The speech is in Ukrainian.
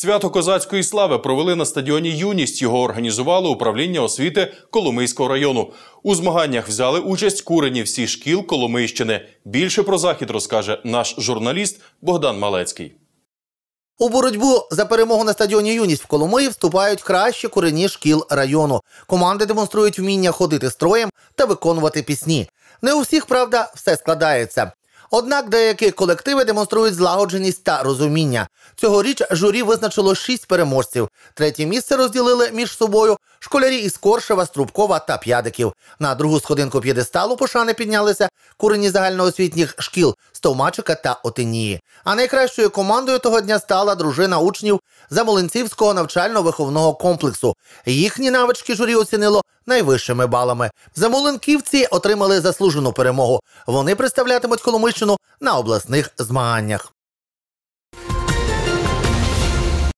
Свято козацької слави провели на стадіоні Юність. Його організувало управління освіти Коломийського району. У змаганнях взяли участь курені всіх шкіл Коломийщини. Більше про захід розкаже наш журналіст Богдан Малецький. У боротьбу за перемогу на стадіоні Юність в Коломиї вступають кращі корені шкіл району. Команди демонструють вміння ходити строєм та виконувати пісні. Не у всіх, правда, все складається. Однак деякі колективи демонструють злагодженість та розуміння. Цьогоріч журі визначило шість переможців. Третє місце розділили між собою школярі із Коршева, Струбкова та П'ядиків. На другу сходинку п'єдесталу пошани піднялися курені загальноосвітніх шкіл Стовмачика та Отинії. А найкращою командою того дня стала дружина учнів Замолинцівського навчально-виховного комплексу. Їхні навички журі оцінило найвищими балами. Замолинківці отримали заслужену перемогу. Вони представлятимуть Коломийщину на обласних змаганнях.